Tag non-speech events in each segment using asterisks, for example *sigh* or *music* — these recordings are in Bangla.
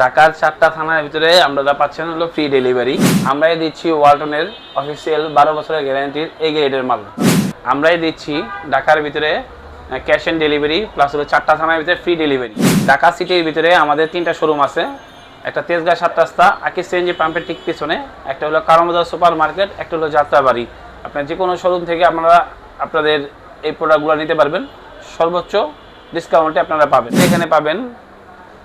ঢাকার চারটা থানার ভিতরে আপনারা পাচ্ছেন হলো ফ্রি ডেলিভারি আমরাই দিচ্ছি ওয়ালটনের অফিসিয়াল বারো বছরের গ্যারান্টির এই গ্রেডের মাল। আমরাই দিচ্ছি ঢাকার ভিতরে ক্যাশ অন ডেলিভারি প্লাস হলো চারটা থানার ভিতরে ফ্রি ডেলিভারি ঢাকা সিটির ভিতরে আমাদের তিনটা শোরুম আছে। একটা তেজগাঁ সাত রাস্তা আকিস সিএনজি পাম্পের ঠিক পিছনে, একটা হলো কারমবাজার সুপার মার্কেট একটা হলো যাত্রাবাড়ি। আপনার যে কোনো শোরুম থেকে আপনারা আপনাদের এই প্রোডাক্টগুলো নিতে পারবেন। সর্বোচ্চ ডিসকাউন্টে আপনারা পাবেন। এখানে পাবেন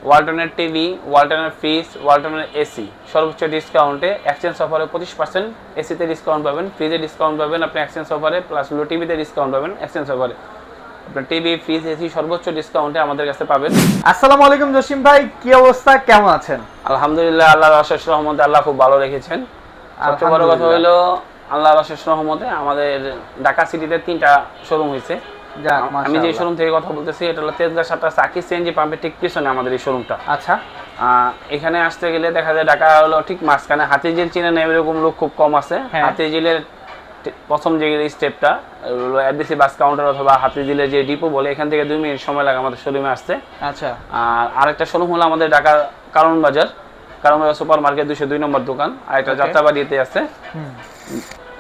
ওয়ালটনের টিভি ওয়ালটনের ফ্রিজ ওয়ালটনের এসি সর্বোচ্চ ডিসকাউন্টে এক্সচেঞ্জ অফারে পঁচিশ পার্সেন্ট এসিতে ডিসকাউন্ট পাবেন ফ্রিজে ডিসকাউন্ট পাবেন আপনি এক্সচেঞ্জ অফারে প্লাস হলো টিভিতে ডিসকাউন্ট পাবেন এক্সচেঞ্জ অফারে আপনার টিভি ফ্রিজ এসি সর্বোচ্চ ডিসকাউন্টে আমাদের কাছে পাবেন। আসসালামু আলাইকুম জসিম ভাই কি অবস্থা? কেমন আছেন? আলহামদুলিল্লাহ আল্লাহর অশেষ রহমতে আল্লাহ খুব ভালো রেখেছেন। সবচেয়ে বড় কথা হলো আল্লাহর অশেষ রহমতে আমাদের ঢাকা সিটিতে তিনটা শোরুম হয়েছে। আমি যে শোরুম থেকে কথা বলতেছি এটা হলো তেজগাঁ সাতটা সাকি সিএনজি পাম্পের ঠিক পিছনে আমাদের এই শোরুমটা আচ্ছা। এখানে আসতে গেলে দেখা যায় ঢাকা হলো ঠিক মাঝখানে হাতিঝিল চিনে নেই এরকম লোক খুব কম আছে। হ্যাঁ। হাতিঝিলের প্রথম যে স্টেপটা হলো এফডিসি বাস কাউন্টার অথবা হাতিঝিলের যে ডিপো বলে এখান থেকে দুই মিনিট সময় লাগে আমাদের শোরুমে আসতে। আচ্ছা। আর আরেকটা শোরুম হলো আমাদের ঢাকার কারণ বাজার। কারণ বাজার সুপার মার্কেট দুশো দুই নম্বর দোকান আর একটা Okay. যাত্রাবাড়িতে আছে।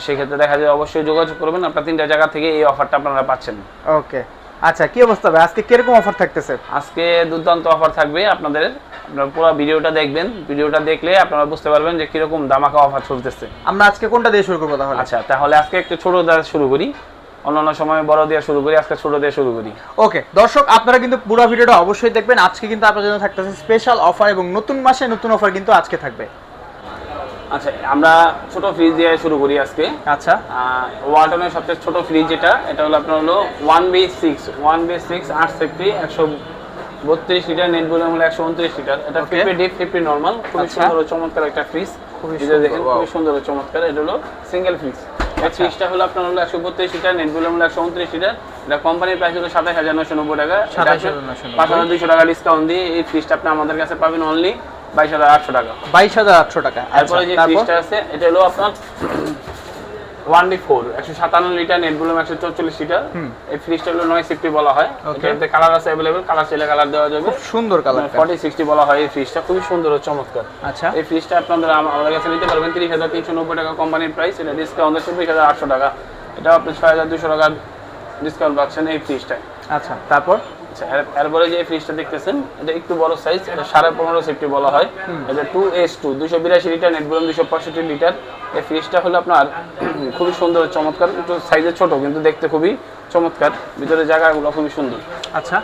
সেক্ষেত্রে দেখা যায় অবশ্যই যোগাযোগ করবেন। আপনার তিনটা জায়গা থেকে এই অফারটা আপনারা পাচ্ছেন। ওকে। আচ্ছা কি অবস্থা ভাই? আজকে কীরকম অফার থাকতেছে? আজকে দুর্দান্ত অফার থাকবে আপনাদের। আপনারা পুরো ভিডিওটা দেখবেন। ভিডিওটা দেখলে আপনারা বুঝতে পারবেন যে কীরকম দামাকা অফার চলতেছে। আমরা আজকে কোনটা দিয়ে শুরু করব তাহলে? আচ্ছা তাহলে আজকে একটু ছোট দিয়ে শুরু করি। অন্যান্য সময় বড় দিয়ে শুরু করি আজকে ছোট দিয়ে শুরু করি। ওকে দর্শক আপনারা কিন্তু পুরো ভিডিওটা অবশ্যই দেখবেন। আজকে কিন্তু আপনার জন্য থাকতেছে স্পেশাল অফার এবং নতুন মাসে নতুন অফার কিন্তু আজকে থাকবে। আচ্ছা আমরা ছোট ফ্রিজ দিয়ে শুরু করি আজকে। আচ্ছা। ওয়ালটনের সবচেয়ে ছোট ফ্রিজ যেটা এটা হলো আপনার হলো one B six one B six আট সেফটি একশো বত্রিশ লিটার নেট বলে হলো একশো উনত্রিশ লিটার এটা ফিফটি ডিপ ফিফটি নর্মাল খুবই। সুন্দর ও চমৎকার একটা ফ্রিজ খুবই সুন্দর, দেখেন খুবই সুন্দর ও চমৎকার এটা হলো সিঙ্গেল ফ্রিজ। ফ্রিজটা হলো আপনার হলো একশো বত্রিশ লিটার নেট বলে হলো একশো উনত্রিশ লিটার এটা কোম্পানির প্রাইস হলো সাতাশ হাজার নশো নব্বই টাকা। 27,990 পাঁচ হাজার দুইশো টাকা ডিসকাউন্ট দিয়ে এই ফ্রিজটা আপনি আমাদের কাছে পাবেন অনলি বাইশ হাজার আটশো টাকা। বাইশ হাজার আটশো টাকা। আচ্ছা তারপরে যে ফ্রিজটা আছে এটা হলো আপনার ওয়ান ডি ফোর একশো সাতান্ন লিটার নেট ভলিউম একশো চৌচল্লিশ লিটার। এই ফ্রিজটা হলো নয় সিফটি বলা হয়। এটাতে কালার আছে অ্যাভেলেবেল কালার চাইলে কালার দেওয়া যাবে। খুব সুন্দর কালার ফর্টি সিক্সটি বলা হয় এই ফ্রিজটা খুবই সুন্দর ও চমৎকার। আচ্ছা। এই ফ্রিজটা আমাদের কাছে নিতে পারবেন তিরিশ হাজার তিনশো নব্বই টাকা কোম্পানির প্রাইস এটা ডিসকাউন্ট হাজার আটশো টাকা। এটা আপনি ছয় হাজার দুশো টাকা ডিসকাউন্ট পাচ্ছেন এই ফ্রিজটায়। আচ্ছা তারপর? আচ্ছা এরপরে যে ফ্রিজটা দেখতেছেন এটা একটু বড় সাইজ এটা সাড়ে পনেরো সেফটি বলা হয়। এটা টু এস টু দুশো বিরাশি লিটার নেট বলুন দুশো পঁয়ষট্টি লিটার এই ফ্রিজটা হলো আপনার *clears throat* খুবই সুন্দর চমৎকার। একটু সাইজে ছোট কিন্তু দেখতে খুবই চমৎকার। ভিতরে জায়গাগুলো খুবই সুন্দর। আচ্ছা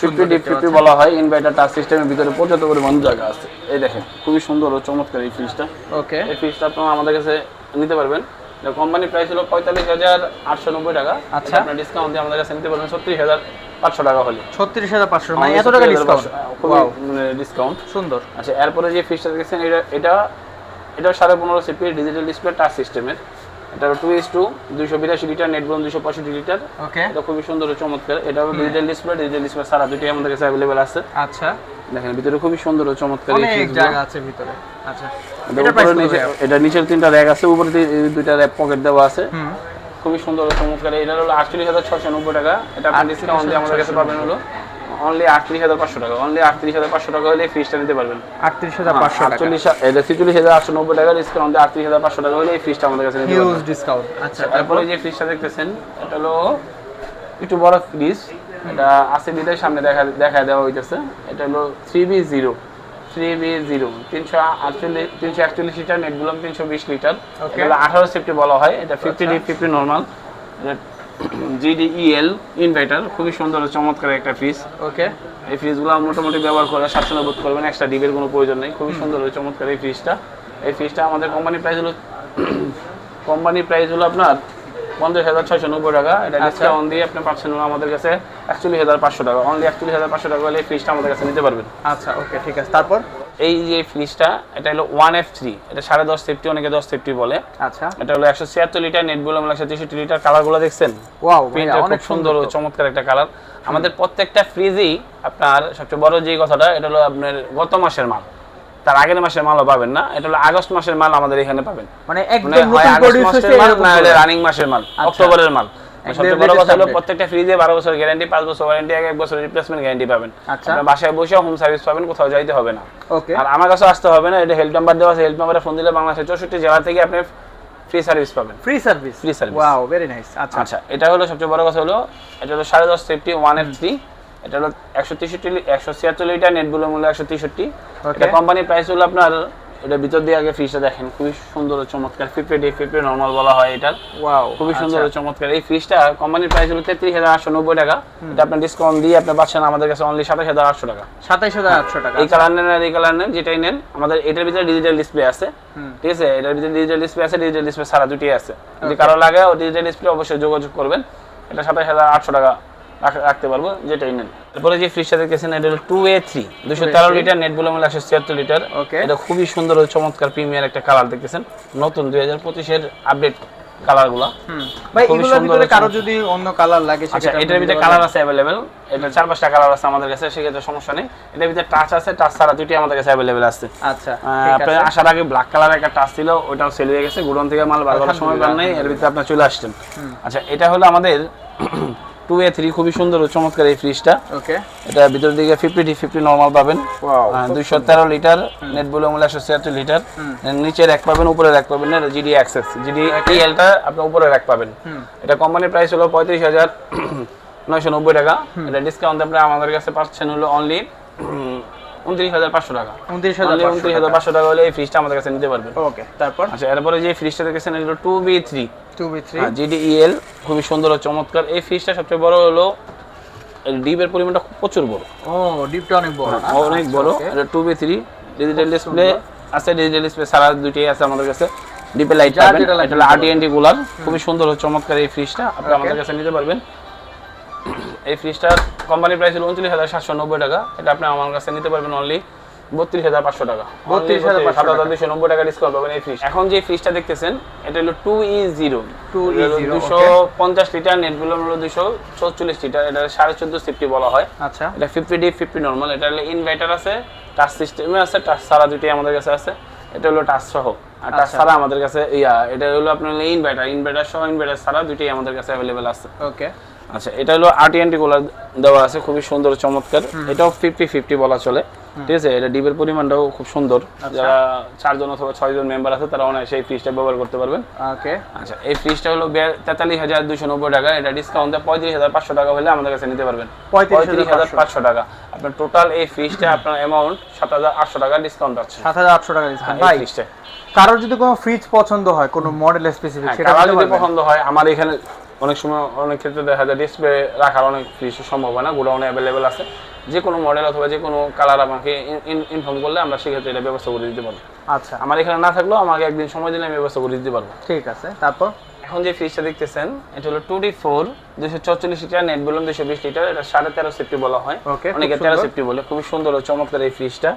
ফিফটি ডিপ ফিফটি বলা হয় ইনভার্টার টাচ সিস্টেমের ভিতরে পর্যাপ্ত পরিমাণ জায়গা আছে। এই দেখেন খুবই সুন্দর ও চমৎকার এই ফ্রিজটা ওকে এই ফ্রিজটা আপনারা আমাদের কাছে নিতে পারবেন। কোম্পানি প্রাইস হলো পঁয়তাল্লিশ হাজার আটশো নব্বই টাকা। আচ্ছা। আপনার ডিসকাউন্ট দিয়ে আমাদের কাছে নিতে পারবেন ছত্রিশ হাজার পাঁচশো টাকা হলে। ছত্রিশ হাজার পাঁচশো মানে এত টাকা ডিসকাউন্ট ওয়াও ডিসকাউন্ট সুন্দর। আচ্ছা এরপরে যে ফিসটা দেখছেন এটা এটা এটা সাড়ে পনেরো সিপি ডিজিটাল ডিসপ্লে টাচ সিস্টেমের এটা টু ইস টু দুইশো বিরাশি লিটার নেট বলুন দুশো পঁয়ষট্টি লিটার ওকে এটা খুবই সুন্দর চমৎকার। এটা হলো ডিজিটাল ডিসপ্লে ডিজিটাল ডিসপ্লে সারা দুটি আমাদের কাছে অ্যাভেলেবেল আছে। আচ্ছা। দেখেন ভিতরে খুবই সুন্দর ও চমৎকার অনেক জায়গা আছে ভিতরে। আচ্ছা। এটা উপরে নিচে- এটা নিচের তিনটা র্যাক আছে উপরে দুইটা র্যাক পকেট দেওয়া আছে। হুম। খুবই সুন্দর ও চমৎকার। এটা হলো আটচল্লিশ হাজার ছশো নব্বই টাকা। এটা আপনি ডিসকাউন্ট দিয়ে আমাদের কাছে পাবেন হলো। অনলি আটত্রিশ হাজার পাঁচশো টাকা। অনলি আটত্রিশ হাজার পাঁচশো টাকা হলে ফ্রিজটা নিতে পারবেন। আটত্রিশ হাজার পাঁচশো টাকা। আটচল্লিশ এটা ছিচল্লিশ হাজার আটশো নব্বই টাকা ডিসকাউন্ট আটত্রিশ হাজার পাঁচশো টাকা হলে এই ফ্রিজটা আমাদের কাছে হিউজ ডিসকাউন্ট আচ্ছা তারপরে যে ফ্রিজটা দেখতেছেন এটা হলো একটু বড় ফ্রিজ এটা আছে বিদের সামনে দেখা দেখা দেওয়া হইতেছে। এটা হলো three B zero three B zero তিনশো আটচল্লিশ তিনশো একচল্লিশ লিটার নেট বললাম তিনশো বিশ লিটার। এটা আঠারো সেফটি বলা হয়। এটা fifty fifty normal GDEL inverter খুবই সুন্দর চমৎকার একটা ফ্রিজ ওকে এই ফ্রিজগুলো মোটামুটি ব্যবহার করে স্বাচ্ছন্দ্য বোধ করবেন এক্সট্রা ডিবের কোনো প্রয়োজন নেই। খুবই সুন্দর চমৎকার এই ফ্রিজটা এই ফ্রিজটা আমাদের কোম্পানি প্রাইস হলো *coughs* কোম্পানি প্রাইস হলো আপনার পঞ্চাশ হাজার ছয়শো নব্বই টাকা। এটা আচ্ছা। ডিসকাউন্ট দিয়ে আপনি পাচ্ছেন আমাদের কাছে একচল্লিশ হাজার পাঁচশো টাকা। অনলি একচল্লিশ হাজার পাঁচশো টাকা হলে এই ফ্রিজটা আমাদের কাছে নিতে পারবেন। আচ্ছা ওকে ঠিক আছে। তারপর? এই যে ফ্রিজটা এটা হলো ওয়ান এফ থ্রি এটা সাড়ে দশ সেফটি অনেকে দশ সেফটি বলে। আচ্ছা। এটা হলো একশো ছিয়াত্তর লিটার নেট বলে একশো তেষট্টি লিটার কালারগুলো দেখছেন? ওয়াও প্রিন্টটা অনেক খুব সুন্দর ও চমৎকার একটা কালার আমাদের প্রত্যেকটা ফ্রিজেই আপনার সবচেয়ে বড় যে কথাটা এটা হলো আপনার গত মাসের মাল। তার আগের মাসের মালও পাবেন না এটা হলো আগস্ট মাসের মাল আমাদের এখানে পাবেন। মানে মানে একদম নতুন আগস্ট মাসের মাল না। হলে রানিং মাসের মাল আচ্ছা। অক্টোবরের মাল। সবচেয়ে বড় কথা হলো প্রত্যেকটা ফ্রিজে বারো বছর গ্যারান্টি পাঁচ বছর ওয়ারেন্টি এক বছর রিপ্লেসমেন্ট গ্যারান্টি পাবেন। আচ্ছা। বাসায় বসে হোম সার্ভিস পাবেন কোথাও যাইতে হবে না। ওকে আর আমার কাছে আসতে হবে না এটা হেল্প নাম্বার দেওয়া আছে হেল্প নাম্বারে ফোন দিলে বাংলাদেশের চৌষট্টি জেলা থেকে আপনি ফ্রি সার্ভিস পাবেন। Free service Free service। Wow very nice আচ্ছা। আচ্ছা এটা হলো সবচেয়ে বড় কথা হলো এটা হলো সাড়ে দশ সেফটি ওয়ান এফ থ্রি এটা হলো একশো তেষট্টি একশো ছিয়াত্তর লিটার নেটগুলো মূল্য একশো তেষট্টি। এটা কোম্পানির প্রাইস হলো আপনার এটা ভিতর দিয়ে আগে ফ্রিজটা দেখেন খুবই সুন্দর ও চমৎকার। ফিফটি ডে ফিফটি নর্মাল বলা হয় এটার। ওয়াও খুবই সুন্দর ও চমৎকার। এই ফ্রিজটা কোম্পানির প্রাইস হলো তেত্রিশ হাজার আটশো নব্বই টাকা। এটা আপনার ডিসকাউন্ট দিয়ে আপনি পাচ্ছেন আমাদের কাছে অনলি সাতাশ হাজার আটশো টাকা। সাতাইশ হাজার আটশো টাকা এই কালার নেন আর এই কালার নেন যেটাই নেন আমাদের এটার ভিতরে ডিজিটাল ডিসপ্লে আছে। ঠিক আছে? এটার ভিতরে ডিজিটাল ডিসপ্লে আছে ডিজিটাল ডিসপ্লে সারা দুটি আছে। যদি কারও লাগে ও ডিজিটাল ডিসপ্লে অবশ্যই যোগাযোগ করবেন। এটা সাতাশ হাজার আটশো টাকা রাখতে পারব যেটাই নেন তারপরে যে ফ্রিজটা দেখতেছেন এটা হলো টু এ থ্রি দুশো তেরো লিটার নেট বলে মিলে একশো ছিয়াত্তর লিটার. এটা খুবই সুন্দর ও চমৎকার প্রিমিয়ার একটা কালার দেখতেছেন। নতুন দুই হাজার পঁচিশের আপডেট কালারগুলো হুম। ভাই এগুলোর ভিতরে কারও যদি অন্য কালার লাগে আচ্ছা সেক্ষেত্রে এটার ভিতরে কালার আছে অ্যাভেলেবেল এটা চার পাঁচটা কালার আছে আমাদের কাছে সেক্ষেত্রে সমস্যা নেই। এটার ভিতরে টাচ আছে টাচ ছাড়া দুটি আমাদের কাছে অ্যাভেলেবেল আছে। আচ্ছা আপনার আসার আগে ব্ল্যাক কালার একটা টাচ ছিল ওটাও সেল হয়ে গেছে। গুডন থেকে মাল বার করার সময় পান নাই এর ভিতরে আপনার চলে আসছেন। আচ্ছা এটা হলো আমাদের টু এ থ্রি খুবই সুন্দর ও চমৎকার এই ফ্রিজটা ওকে এটা ভিতর দিকে ফিফটি ডি ফিফটি নর্মাল পাবেন। দুইশো তেরো লিটার নেট বলে মূল্য একশো ছিয়াত্তর লিটার নিচে এক পাবেন উপরে এক পাবেন না জিডি অ্যাক্সেস জিডি এলটা আপনি উপরে এক পাবেন। এটা কোম্পানির প্রাইস হলো পঁয়ত্রিশ হাজার *clears throat* নয়শো নব্বই টাকা। এটা ডিসকাউন্ট আপনি আমাদের কাছে পাচ্ছেন হলো অনলি উনত্রিশ হাজার পাঁচশো টাকা। উনত্রিশ হাজার উনত্রিশ হাজার পাঁচশো টাকা হলে এই ফ্রিজটা আমাদের কাছে নিতে পারবেন। ওকে তারপর? আচ্ছা এরপরে যে ফ্রিজটা দেখেছেন এটা two B three two B three GDEL খুবই সুন্দর ও চমৎকার। এই ফ্রিজটা সবচেয়ে বড় হলো ডিপের পরিমাণটা প্রচুর বড়। ও ডিপটা অনেক বড়। অনেক আচ্ছা, বড় এটা two B three digital display আছে ডিজিটাল ডিসপ্লে সারা দুইটাই আছে আমাদের কাছে। ডিপে লাইট পাবেন। এটা হলো আরটিএনডি কুলার খুবই সুন্দর ও চমৎকার এই ফ্রিজটা আপনি আমাদের কাছে নিতে পারবেন। এই ফ্রিজটার কোম্পানি প্রাইস হলো উনত্রিশ হাজার সাতশো নব্বই টাকা। এটা আপনি আমার কাছে নিতে পারবেন অনলি বত্রিশ হাজার পাঁচশো টাকা। 32,500 সাত হাজার দুশো নব্বই টাকা ডিসকাউন্ট পাবেন এই ফ্রিজ এখন যে ফ্রিজটা দেখতেছেন এটা হলো টু ই জিরো 2E0, দুশো পঞ্চাশ লিটার নেটগুলো হলো দুশো চৌচল্লিশ লিটার এটা সাড়ে চোদ্দ সিফটি বলা হয়। আচ্ছা। এটা ফিফটি ডি ফিফটি নর্মাল এটা হলো ইনভার্টার আছে টাচ সিস্টেমে আছে টাচ ছাড়া দুটি আমাদের কাছে আছে। এটা হলো টাচ সহ। আর টাচ আচ্ছা। ছাড়া আমাদের কাছে ইয়া এটা হলো আপনার ইনভার্টার ইনভার্টার সহ ইনভার্টার ছাড়া দুটি আমাদের কাছে অ্যাভেলেবেল আছে। ওকে আচ্ছা এটা হলো আরটিএনটি কুলার দেওয়া আছে খুবই সুন্দর চমৎকার। এটাও ফিফটি ফিফটি বলা চলে। ঠিক আছে এটা ডিবের পরিমাণটাও খুব সুন্দর। যারা চারজন অথবা ছয়জন মেম্বার আছে তারা অনায়াসে এই ফ্রিজটা ব্যবহার করতে পারবেন। ওকে। আচ্ছা এই ফ্রিজটা হলো তেতাল্লিশ হাজার দুশো নব্বই টাকা। এটা ডিসকাউন্ট পঁয়ত্রিশ হাজার পাঁচশো টাকা হলে আমাদের কাছে নিতে পারবেন। 35,500 পাঁচশো টাকা। আপনার টোটাল এই ফ্রিজটা আপনার অ্যামাউন্ট সাত হাজার আটশো টাকা ডিসকাউন্ট আছে। সাত হাজার আটশো টাকা ডিসকাউন্ট ভাই ফ্রিজটা কারোর যদি কোনো ফ্রিজ পছন্দ হয় কোনো মডেল স্পেসিফিক সেটা যদি পছন্দ হয় আমার এখানে অনেক সময় অনেক ক্ষেত্রে দেখা যায় ডিসপ্লে রাখার অনেক ফ্রিজ সম্ভব হয় না গোডাউনে অ্যাভেলেবেল আছে। যে কোনো মডেল অথবা যে কোনো কালার আমাকে ইনফর্ম করলে আমরা সেক্ষেত্রে এটা ব্যবস্থা করে দিতে পারব। আচ্ছা। আমার এখানে না থাকলেও আমাকে একদিন সময় দিলে আমি ব্যবস্থা করে দিতে পারব। ঠিক আছে তারপর? এখন যে ফ্রিজটা দেখতেছেন এটা হলো টু ডি ফোর দুশো চৌচল্লিশ লিটার নেট বলুন দুশো বিশ লিটার এটা সাড়ে তেরো সেফটি বলা হয়। অনেকে তেরো সেফটি বলে খুবই সুন্দর ও চমৎকার এই ফ্রিজটা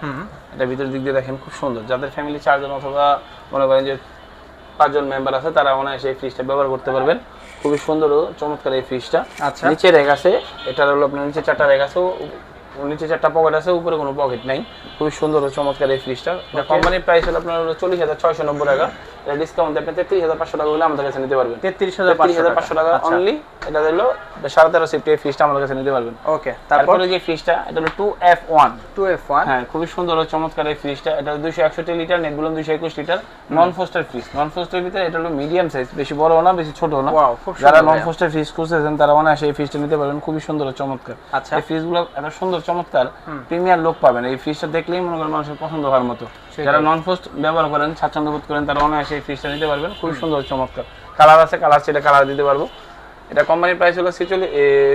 এটা ভিতর দিক দিয়ে দেখেন খুব সুন্দর। যাদের ফ্যামিলি চারজন অথবা মনে করেন যে পাঁচজন মেম্বার আছে তারা অনায়াসে এই ফ্রিজটা ব্যবহার করতে পারবেন। খুবই সুন্দর ও চমৎকার এই ফ্রিজটা আচ্ছা। নিচে রেগ আছে এটার হলো আপনার নিচে চারটা রেগ আছে নিচে চারটা পকেট আছে উপরে কোনো পকেট নাই। খুবই সুন্দর ও চমৎকার এই ফ্রিজটা এটা কোম্পানির প্রাইস হলো আপনার হলো চল্লিশ হাজার ছয়শো নব্বই টাকা। এটা ডিসকাউন্ট আপনি তেত্রিশ হাজার পাঁচশো টাকা হলে আমাদের কাছে নিতে পারবেন। তেত্রিশ হাজার হাজার পাঁচশো টাকা আচ্ছা। অনলি এটা হলো সাড়ে তেরো সেফটি এই ফ্রিজটা আমাদের কাছে নিতে পারবেন। ওকে তারপর? যে ফ্রিজটা এটা হলো two F one two F one হ্যাঁ খুবই সুন্দর ও চমৎকার এই ফ্রিজটা এটা দুশো একষট্টি লিটার নেট বলুন দুশো একুশ litre. Non frost fridge non frost ভিতরে এটা হলো মিডিয়াম সাইজ বেশি বড় না বেশি ছোট না। যারা নন ফোস্টার ফ্রিজ খুঁজতেছেন তারা অনায়াসে এই ফ্রিজটা নিতে পারবেন। খুবই সুন্দর ও চমৎকার। আচ্ছা। এই ফ্রিজগুলো এত সুন্দর চমৎকার। প্রিমিয়ার লোক পাবেন। এই ফ্রিজটা দেখলেই মনে করেন মানুষের পছন্দ হওয়ার মতো। যারা নন ফোস্ট ব্যবহার করেন স্বাচ্ছন্দ্য বোধ করেন তারা অনায়াসে এই ফ্রিজটা নিতে পারবেন। খুবই সুন্দর চমৎকার। কালার আছে কালার সেটা কালার দিতে পারব। এটা কোম্পানির প্রাইস হলো ছেচল্লিশ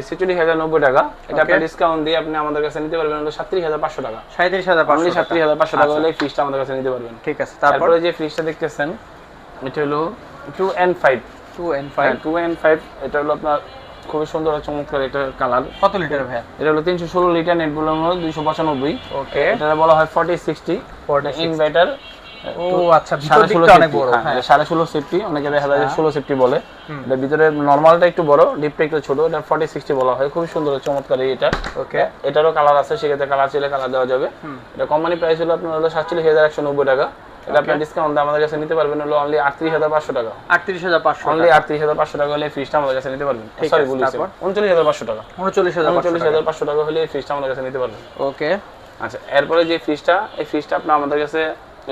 ছেচল্লিশ হাজার নব্বই টাকা। এটা আপনার ডিসকাউন্ট দিয়ে আপনি আমাদের কাছে নিতে পারবেন হলো সাতত্রিশ হাজার পাঁচশো টাকা। সাঁত্রিশ হাজার পাঁচশো সাতত্রিশ হাজার পাঁচশো টাকা হলে এই ফ্রিজটা আমাদের কাছে নিতে পারবেন। ঠিক আছে তারপর? যে ফ্রিজটা দেখতেছেন এটা হলো two N five two N five two N five এটা হলো আপনার খুবই সুন্দর আর চমৎকার একটা কালার কত লিটার ভাই এটা হলো তিনশো ষোলো লিটার নেট বললাম হলো দুইশো পঁচানব্বই। ওকে এটা বলা হয় ফর্টি সিক্সটি 40, ইনভার্টার ও আচ্ছা সাড়ে ষোলো অনেক বড় হ্যাঁ হ্যাঁ। সাড়ে ষোলো সেফটি অনেকে দেখা যায়। ষোলো সেফটি বলে। এটা ভিতরে নর্মালটা একটু বড় ডিপটা একটু ছোট এটা ফর্টি সিক্সটি বলা হয়। খুবই সুন্দর চমৎকার এটা। ওকে এটারও কালার আছে সেক্ষেত্রে কালার চাইলে কালার দেওয়া যাবে। এটা কোম্পানি প্রাইস হলো আপনার হলো সাতচল্লিশ হাজার একশো নব্বই টাকা। এটা আপনার ডিসকাউন্ট আমাদের কাছে নিতে পারবেন হলো অনলি আটত্রিশ হাজার পাঁচশো টাকা। আটত্রিশ হাজার পাঁচশো অনলি আটত্রিশ হাজার পাঁচশো টাকা হলে ফ্রিজটা আমাদের কাছে নিতে পারবেন। সরি বলেছি উনচল্লিশ হাজার পাঁচশো টাকা। উনচল্লিশ হাজার উনচল্লিশ হাজার পাঁচশো টাকা হলে ফ্রিজটা আমাদের কাছে নিতে পারবেন। ওকে আচ্ছা এরপরে যে ফ্রিজটা এই ফ্রিজটা আপনার আমাদের কাছে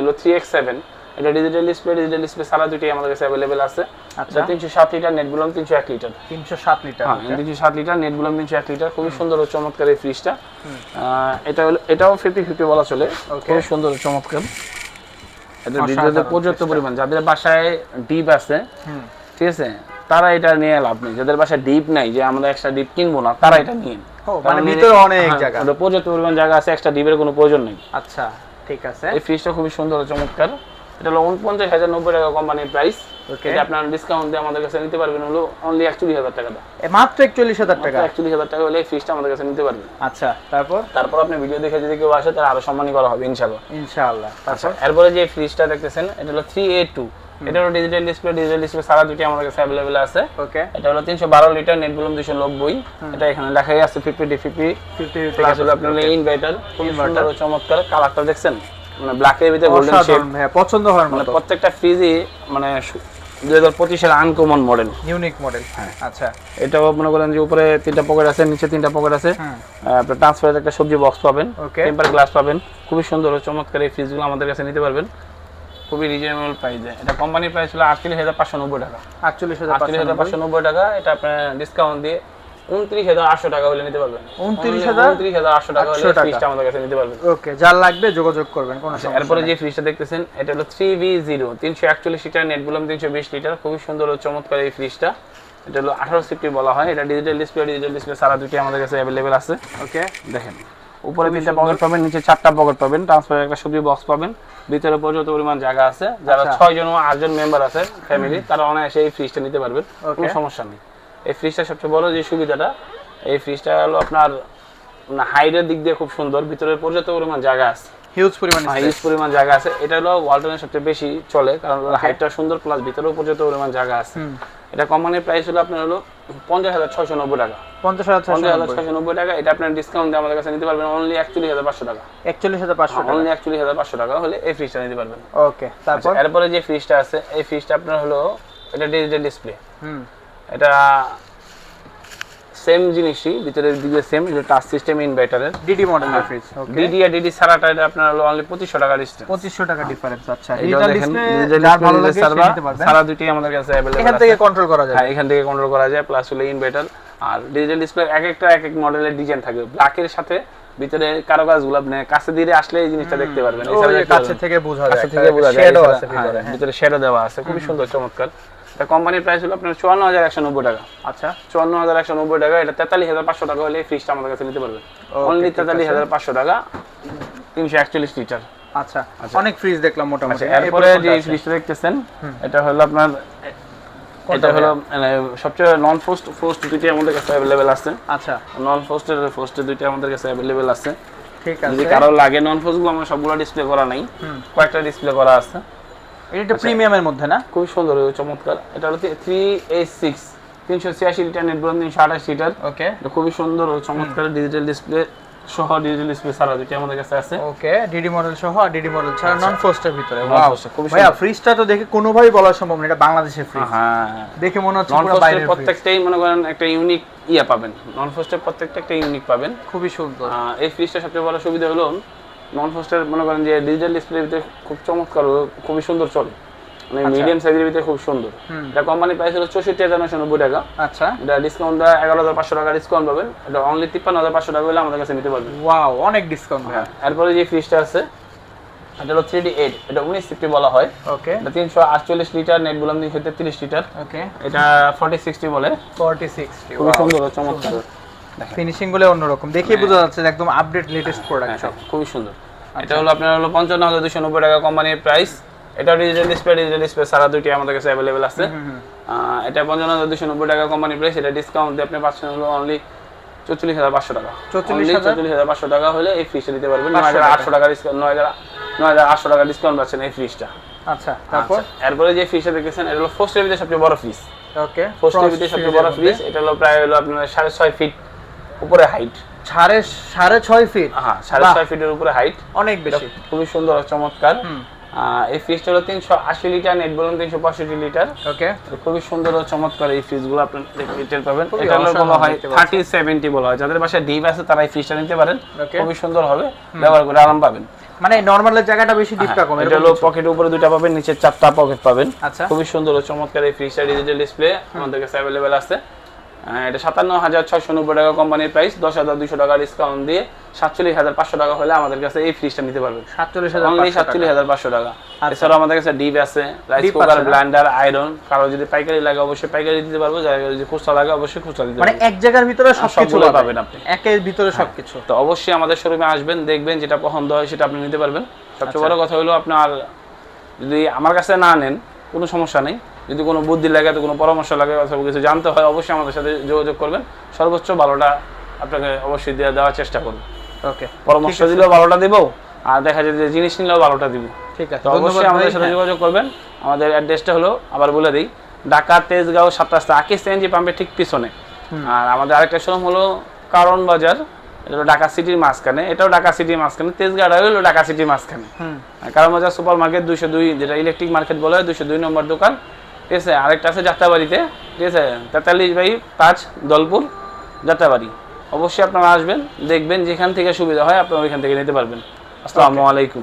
হলো থ্রি এক্স সেভেন এটা ডিজিটাল ডিসপ্লে ডিজিটাল ডিসপ্লে সারা দুটি আমাদের কাছে অ্যাভেলেবেল আছে। আচ্ছা। তিনশো সাত লিটার নেট বুলাম তিনশো এক লিটার। তিনশো সাত লিটার হ্যাঁ তিনশো সাত লিটার নেট বুলাম তিনশো এক লিটার। খুবই সুন্দর ও চমৎকার এই ফ্রিজটা এটা হলো এটাও ফিফটি ফিফটি বলা চলে. খুবই সুন্দর ও চমৎকার। এটা ডিজিটাল পর্যাপ্ত পরিমাণ। যাদের বাসায় ডিপ আছে ঠিক আছে তারা এটা নিয়ে লাভ নেই। যাদের বাসায় ডিপ নাই যে আমরা একটা ডিপ কিনবো না তারা এটা নিয়ে মানে ভিতরে অনেক হ্যাঁ, জায়গা। পর্যাপ্ত পরিমাণ জায়গা আছে এক্সট্রা ডিপের কোনো প্রয়োজন নেই। আচ্ছা। ঠিক আছে। এই ফ্রিজটা খুবই সুন্দর চমৎকার। এটা হলো উনপঞ্চাশ হাজার নব্বই টাকা কোম্পানির প্রাইস ওকে এটা আপনার ডিসকাউন্ট দিয়ে আমাদের কাছে নিতে পারবেন। হলো অনলি একচল্লিশ হাজার টাকা এ, মাত্র একচল্লিশ হাজার টাকা? একচল্লিশ হাজার টাকা হলে এই ফ্রিজটা আমাদের কাছে নিতে পারবেন। আচ্ছা তারপর? তারপর আপনি ভিডিও দেখে যদি কেউ আসে তাহলে আরও সম্মানী করা হবে ইনশাল্লাহ ইনশাআল্লাহ। আচ্ছা এরপরে যে ফ্রিজটা দেখতেছেন এটা হলো থ্রি এ টু এটা হলো ডিজিটাল ডিসপ্লে ডিজিটাল ডিসপ্লে সারা দুটি আমাদের কাছে অ্যাভেলেবেল আছে। ওকে এটা হলো তিনশো বারো লিটার নেট ভলিউম দুশো নব্বই। এটা এখানে লেখাই আছে fifty D fifty fifty plus হলো আপনার ইনভার্টার খুব ও চমৎকার। কালারটা দেখছেন? মানে ব্ল্যাকের ভিতরে গোল্ডেন শেড ভাইয়া পছন্দ হওয়ার মানে প্রত্যেকটা ফ্রিজই মানে দুই হাজার পঁচিশের আনকমন মডেল ইউনিক মডেল আচ্ছা। এটাও মনে করেন যে উপরে তিনটা পকেট আছে নিচে তিনটা পকেট আছে। আপনার ট্রান্সফারের একটা সবজি বক্স পাবেন. টেম্পার গ্লাস পাবেন। খুবই সুন্দর ও চমৎকার এই ফ্রিজগুলো আমাদের কাছে নিতে পারবেন। খুবই রিজনেবল প্রাইসে এটা কোম্পানির প্রাইস হলো আটচল্লিশ হাজার পাঁচশো নব্বই টাকা। আটচল্লিশ হাজার আটচল্লিশ হাজার পাঁচশো নব্বই টাকা এটা আপনার ডিসকাউন্ট দিয়ে উনত্রিশ হাজার আটশো টাকা হলে নিতে পারবেন। 29,000 উনত্রিশ হাজার আটশো টাকা হলে ফ্রিজটা আমাদের কাছে নিতে পারবেন। ওকে যার লাগবে যোগাযোগ করবেন কোনো সমস্যা এরপরে। যে ফ্রিজটা দেখতেছেন এটা হলো থ্রি ভি জিরো তিনশো একচল্লিশ লিটার নেট বললাম তিনশো বিশ লিটার খুবই সুন্দর ও চমৎকার এই ফ্রিজটা এটা হলো আঠারো সিফটি বলা হয় এটা ডিজিটাল ডিসপ্লে ডিজিটাল ডিসপ্লে সারা দুটি আমাদের কাছে অ্যাভেলেবেল আছে। ওকে দেখেন। উপরে তিনটা পকেট পাবেন নিচে চারটা পকেট পাবেন ট্রান্সফার একটা সবজি বক্স পাবেন। ভিতরে পর্যাপ্ত পরিমাণ জায়গা আছে। যারা আচ্ছা। ছয় জন ও আটজন মেম্বার আছে ফ্যামিলি তারা অনায়াসে এই ফ্রিজটা নিতে পারবেন। কোনো সমস্যা নেই। এই ফ্রিজটা সবচেয়ে বড় যে সুবিধাটা এই ফ্রিজটা হলো আপনার হাইটের দিক দিয়ে খুব সুন্দর ভিতরে পর্যাপ্ত পরিমাণ জায়গা আছে। হিউজ পরিমাণে হিউজ পরিমাণ জায়গা আছে। এটা হলো ওয়ালটনের সবচেয়ে বেশি চলে কারণ হাইটটা সুন্দর প্লাস ভিতরেও পর্যাপ্ত পরিমাণ জায়গা আছে। এটা কোম্পানির প্রাইস হলো আপনার হলো পঞ্চাশ হাজার ছয়শো নব্বই টাকা। পঞ্চাশ হাজার পঞ্চাশ হাজার ছয়শো ছয়শো নব্বই টাকা এটা আপনার ডিসকাউন্ট দিয়ে আমাদের কাছে নিতে পারবেন অনলি একচল্লিশ হাজার পাঁচশো টাকা। একচল্লিশ হাজার পাঁচশো অনলি একচল্লিশ হাজার পাঁচশো টাকা হলে এই ফ্রিজটা নিতে পারবেন। ওকে তারপর? আচ্ছা, এরপরে যে ফ্রিজটা আছে এই ফ্রিজটা আপনার হলো এটা ডিজিটাল ডিসপ্লে হুম। এটা সেম জিনিসই ভিতরের দিকে সেম এটা টাচ সিস্টেম ইনভার্টারের ডিডি মডেলের ফ্রিজ ওকে ডিডি আর ডিডি সারাটা এটা আপনার হলো অনলি পঁচিশশো টাকা ডিস্টেন্স পঁচিশশো টাকা ডিফারেন্স আচ্ছা। ডিসপ্লে digital যার ভালো লাগে সে নিতে পারবেন। সারা দুটি আমাদের কাছে অ্যাভেলেবল এখান থেকে কন্ট্রোল করা যায়। হ্যাঁ এখান থেকে কন্ট্রোল করা যায় প্লাস হলো ইনভার্টার আর ডিজিটাল ডিসপ্লে এক একটা এক এক মডেলের ডিজাইন থাকবে ব্ল্যাকের সাথে ভিতরে কারুকাজগুলো আপনি কাছে দিয়ে আসলে এই জিনিসটা দেখতে পারবেন। যে দেখতে কাছে থেকে বোঝা যায়। কাছে থেকে বোঝা যায়। শ্যাডো আছে ভিতরে। ভিতরে শ্যাডো দেওয়া আছে। খুবই সুন্দর চমৎকার। এটা কোম্পানির প্রাইস হলো আপনার চুয়ান্ন হাজার একশো নব্বই টাকা। আচ্ছা। চুয়ান্ন হাজার একশো নব্বই টাকা এটা তেতাল্লিশ হাজার পাঁচশো টাকা হলে ফ্রিজটা আমাদের কাছে নিতে পারবেন অনলি তেতাল্লিশ হাজার পাঁচশো টাকা তিনশো একচল্লিশ লিটার। আচ্ছা অনেক ফ্রিজ দেখলাম মোটামুটি। আচ্ছা এরপরে যে ফ্রিজটা দেখতেছেন এটা হলো আপনার এটা হলো মানে সবচেয়ে নন ফোস্ট ফোস্ট দুইটি আমাদের কাছে অ্যাভেলেবেল আছে। আচ্ছা। নন ফোস্টের ফোস্টের দুইটি আমাদের কাছে অ্যাভেলেবেল আছে। ঠিক যদি আছে। কারও লাগে নন ফোস্টগুলো আমরা সবগুলো ডিসপ্লে করা নাই। কয়েকটা ডিসপ্লে করা আছে। এটা একটু প্রিমিয়ামের মধ্যে না? খুবই সুন্দর চমৎকার। এটা হলো থ্রি এইট সিক্স তিনশো ছিয়াশি লিটার নেট বলুন তিনশো আঠাশ লিটার। ওকে এটা খুবই সুন্দর ও চমৎকার ডিজিটাল ডিসপ্লে সহ ডিজিটাল ডিসপ্লে সারা দুটি আমাদের কাছে আছে। ওকে ডিডি মডেল সহ আর ডিডি মডেল ছাড়া নন ফোস্টের ভিতরে। ভাইয়া ফ্রিজটা তো দেখে কোনোভাবেই বলা সম্ভব না এটা বাংলাদেশের ফ্রিজ হ্যাঁ দেখে মনে হচ্ছে পুরো বাইরের প্রত্যেকটাই মনে করেন একটা ইউনিক ইয়া পাবেন। নন ফোস্টের প্রত্যেকটা একটা ইউনিক পাবেন। খুবই সুন্দর। এই ফ্রিজটা সবচেয়ে বড় সুবিধা হলো নন ফোস্টের মনে করেন যে ডিজিটাল ডিসপ্লের ভিতরে খুব চমৎকার খুবই সুন্দর চলে। মানে মিডিয়াম সাইজের ভিতরে খুব সুন্দর। এটা কোম্পানি প্রাইস হলো চৌষট্টি হাজার নশো নব্বই টাকা। আচ্ছা। এটা ডিসকাউন্ট দেওয়া এগারো হাজার পাঁচশো টাকা ডিসকাউন্ট পাবেন এটা অনলি তিপ্পান্ন হাজার পাঁচশো টাকা হলে আমাদের কাছে নিতে পারবেন ওয়াও অনেক ডিসকাউন্ট হ্যাঁ এরপরে যে ফ্রিজটা আছে এটা হলো থ্রি ডি এইট এটা উনিশ ফিফটি বলা হয়। ওকে এটা তিনশো আটচল্লিশ লিটার নেট বললাম তিনশো তেত্রিশ লিটার ওকে এটা ফর্টি সিক্সটি বলে। 40 খুবই সুন্দর চমৎকার। ফিনিশিংগুলো অন্যরকম। দেখেই বোঝা যাচ্ছে একদম আপডেট লেটেস্ট প্রোডাক্ট হ্যাঁ, খুবই সুন্দর। এটা হলো আপনার হলো পঞ্চান্ন হাজার দুশো নব্বই টাকা কোম্পানির প্রাইস এটা ডিজিটাল ডিসপ্লে ডিজিটাল ডিসপ্লে সারা দুটি আমাদের কাছে অ্যাভেলেবেল আছে। এটা পঞ্চান্ন হাজার দুশো নব্বই টাকা কোম্পানির প্রাইস এটা ডিসকাউন্ট দিয়ে আপনি পাচ্ছেন হলো অনলি চৌচল্লিশ হাজার পাঁচশো টাকা। 44,000? চৌচল্লিশ হাজার পাঁচশো টাকা হলে এই ফ্রিজটা নিতে পারবেন। 500 নয় হাজার টাকা। আটশো টাকা ডিসকাউন্ট নয় হাজার নয় হাজার আটশো টাকা ডিসকাউন্ট পাচ্ছেন এই ফ্রিজটা আচ্ছা তারপর? এরপরে যে ফ্রিজটা দেখতেছেন এটা হলো ফোস্টের ভিতরে সবচেয়ে বড় ফ্রিজ ওকে ফোস্টের ভিতরে সবচেয়ে বড় ফ্রিজ এটা হলো প্রায় হলো আপনার সাড়ে ছয় ফিট উপরে হাইট সাড়ে সাড়ে ছয় ফিট হ্যাঁ সাড়ে ছয় ফিটের উপরে হাইট অনেক বেশি। খুবই সুন্দর চমৎকার। এই ফ্রিজটা হলো তিনশো আশি লিটার নেট বলুন তিনশো পঁয়ষট্টি লিটার ওকে খুবই সুন্দর ও চমৎকার এই ফ্রিজগুলো আপনি টের পাবেন এটা হলো বলা হয় থার্টি সেভেন্টি বলা হয়। যাদের বাসায় ডিপ আছে তারা এই ফ্রিজটা নিতে পারেন। খুবই সুন্দর হবে। ব্যবহার করে আরাম পাবেন। মানে নর্মালের জায়গাটা বেশি ডিপটা কম হ্যাঁ, এটা হলো? পকেটের উপরে দুইটা পাবেন নিচে চারটা পকেট পাবেন। আচ্ছা। খুবই সুন্দর ও চমৎকার এই ফ্রিজটা ডিজিটাল ডিসপ্লে আমাদের কাছে অ্যাভেলেবেল আছে। এটা সাতান্ন হাজার ছয়শো নব্বই টাকা কোম্পানির প্রাইস দশ হাজার দুশো টাকা ডিসকাউন্ট দিয়ে সাতচল্লিশ হাজার পাঁচশো টাকা হলে আমাদের কাছে এই ফ্রিজটা নিতে পারবেন। সাতচল্লিশ হাজার অনলি সাতচল্লিশ হাজার পাঁচশো টাকা। আচ্ছা। এছাড়াও আমাদের কাছে ডিপ আছে রাইস কুকার ব্লান্ডার আয়রন কারও যদি পাইকারি লাগে অবশ্যই পাইকারি দিতে পারব যারা যদি খুচরা লাগে অবশ্যই খুচরা দিতে মানে এক জায়গার ভিতরে সবকিছু সবগুলো পাবেন। আপনি। একের ভিতরে সবকিছু। তো অবশ্যই আমাদের শোরুমে আসবেন দেখবেন যেটা পছন্দ হয় সেটা আপনি নিতে পারবেন। সবচেয়ে আচ্ছা। বড় কথা হলো আপনার যদি আমার কাছে না নেন কোনো সমস্যা নেই। যদি কোনো বুদ্ধি লাগে তো কোনো পরামর্শ লাগে অথবা কিছু জানতে হয় অবশ্যই আমাদের সাথে যোগাযোগ করবেন। সর্বোচ্চ ভালোটা আপনাকে অবশ্যই দেওয়া দেওয়ার চেষ্টা করব। ওকে। পরামর্শ দিলেও ভালোটা দিব আর দেখা যায় যে জিনিস নিলেও ভালোটা দিব। ঠিক আছে অবশ্যই আমাদের সাথে হ্যাঁ। যোগাযোগ করবেন। আমাদের অ্যাড্রেসটা হলো আবার বলে দিই ঢাকা তেজগাঁও সাত রাস্তা আকিস সিএনজি পাম্পের ঠিক পিছনে। আর আমাদের আরেকটা শোরুম হলো কারণ বাজার এটা হলো ঢাকা সিটির মাঝখানে এটাও ঢাকা সিটির মাঝখানে তেজগাঁটা হলো ঢাকা সিটির মাঝখানে। কারণ বাজার সুপার মার্কেট দুশো দুই যেটা ইলেকট্রিক মার্কেট বলে দুশো দুই নম্বর দোকান। ঠিক আছে আরেকটা আছে যাত্রাবাড়িতে ঠিক আছে? তেতাল্লিশ বাই পাঁচ দলপুর যাত্রাবাড়ি। অবশ্যই আপনারা আসবেন দেখবেন যেখান থেকে সুবিধা হয় আপনারা ওইখান থেকে নিতে পারবেন। আসসালামু আলাইকুম।